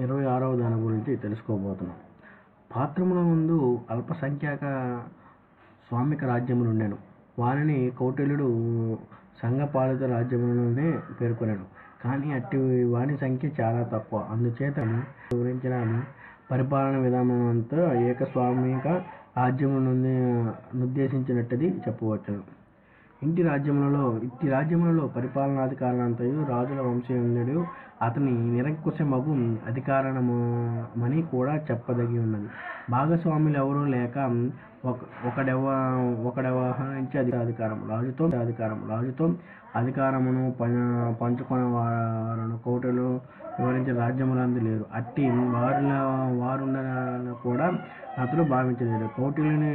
ఇరవై ఆరవ దాని గురించి తెలుసుకోబోతున్నాం. పాత్రముల ముందు అల్పసంఖ్యాక స్వామిక రాజ్యములు ఉండేను వారిని కౌటిల్యుడు సంఘపాలిత రాజ్యములనే పేర్కొన్నాడు కానీ అట్టి వాని సంఖ్య చాలా తక్కువ. అందుచేత వివరించిన పరిపాలన విధానం అంతా ఏకస్వామిక రాజ్యములను ఉద్దేశించినట్టు చెప్పవచ్చును. ఇంటి రాజ్యములలో ఇట్టి రాజ్యములలో పరిపాలనాధికారులంతయు రాజుల వంశీయుడు అతని నిరంకుశమగు అధికారమని కూడా చెప్పదగి ఉన్నది భాగస్వాములు ఎవరూ లేక ఒకడెవ ఒకడెవహరించి అధిక అధికారం రాజుతో అధికారం రాజుతో అధికారమును ప- పంచుకునే వారును కోటలు వివరించిన రాజ్యములందు లేరు. అట్టి వారిలో వారున్న కూడా అతడు భావించలేదు. కౌటిల్యుని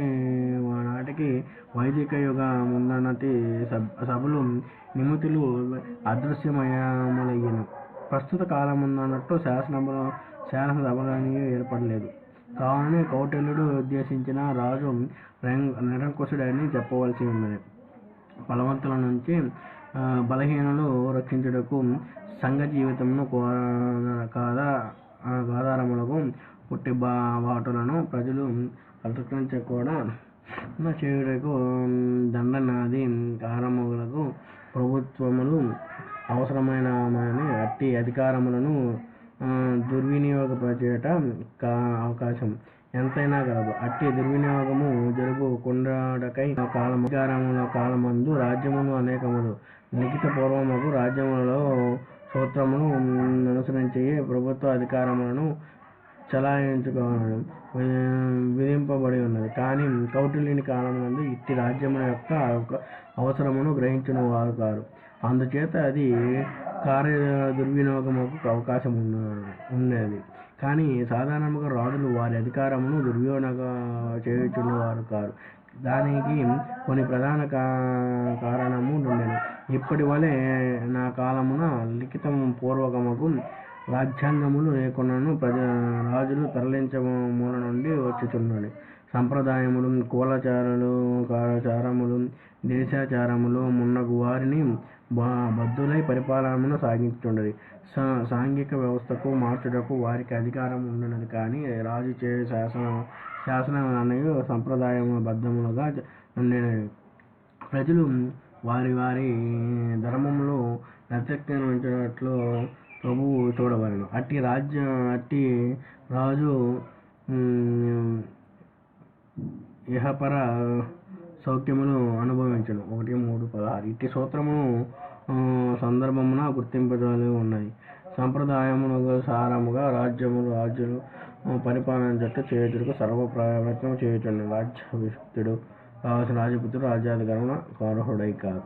నాటికి వైదిక యుగ ముందన్నటి సబ్ సభలు నిమితులు అదృశ్యమయములయ్యను. ప్రస్తుత కాలమున్నట్టు శాసనములు శాసనసభలని ఏర్పడలేదు. కావున కౌటిల్యుడు ఉద్దేశించిన రాజు నిరంకుశుడని చెప్పవలసి ఉన్నది. బలవంతుల నుంచి బలహీనులు రక్షించుటకు సంఘ జీవితమును కో- కాదా ఆధారములకు పుట్టి బా వాటులను ప్రజలు అతిక్రమించ కూడా చేయుటకు దండనాది కారములకు ప్రభుత్వములు అవసరమైనమని అట్టి అధికారములను ఆ, దుర్వినియోగపరిచేట కా అవకాశం. ఎంతైనా కలదు అట్టి దుర్వినియోగము జరుగుకుండాటకై కాలము అధికారముల కాలమందు రాజ్యములు అనేకములు. లిఖిత పూర్వముకు రాజ్యములలో సూత్రమును అనుసరించి ప్రభుత్వ అధికారములను చలాయించుకోవడం విధింపబడి ఉన్నది. కానీ కౌటిల్యుని కాలమునందు ఇట్టి రాజ్యముల యొక్క అవసరమును గ్రహించిన వారు కారు. అందుచేత అది కార్య దుర్వినియోగముకు అవకాశం ఉన్న ఉన్నది. కానీ సాధారణంగా రాజులు వారి అధికారమును దుర్వినియోగ చేయుచున్నవారు కారు. దానికి కొన్ని ప్రధాన కా- కారణము ఉండేది ఇప్పటి వలె నా కాలమున లిఖితం పూర్వకముకు రాజ్యాంగములు లేకున్నాను. ప్రజ రాజులు తరలించమూల నుండి వచ్చుచున్నది. సంప్రదాయములు కులాచారాలు చారములు దేశాచారములు మున్నగు వారిని బద్దులై పరిపాలనను సాగించుచుండది సా సాంఘిక వ్యవస్థకు మార్చుటకు వారికి అధికారం ఉన్నది కానీ రాజు చే శాసన శాసనం అనేవి సంప్రదాయము బద్ధములుగా ఉండినవి ప్రజలు వారి వారి ధర్మములో నచ్చట్లు ప్రభువు చూడవలను అట్టి రాజ్య అట్టి రాజు ఇహపర సౌఖ్యమును అనుభవించను. ఒకటి మూడు పదహారు. ఇట్టి సూత్రమును సందర్భమున గుర్తింపజాలి ఉన్నాయి సంప్రదాయమును సారముగా రాజ్యములు రాజులు పరిపాలన పరిపాలించట్టు చేయుటకు సర్వ ప్రయత్నం చేయుచుండు రాజ్యాభిషిక్తుడు కావలసిన రాజపుత్రుడు రాజ్యాధికారమున అర్హుడై కాక.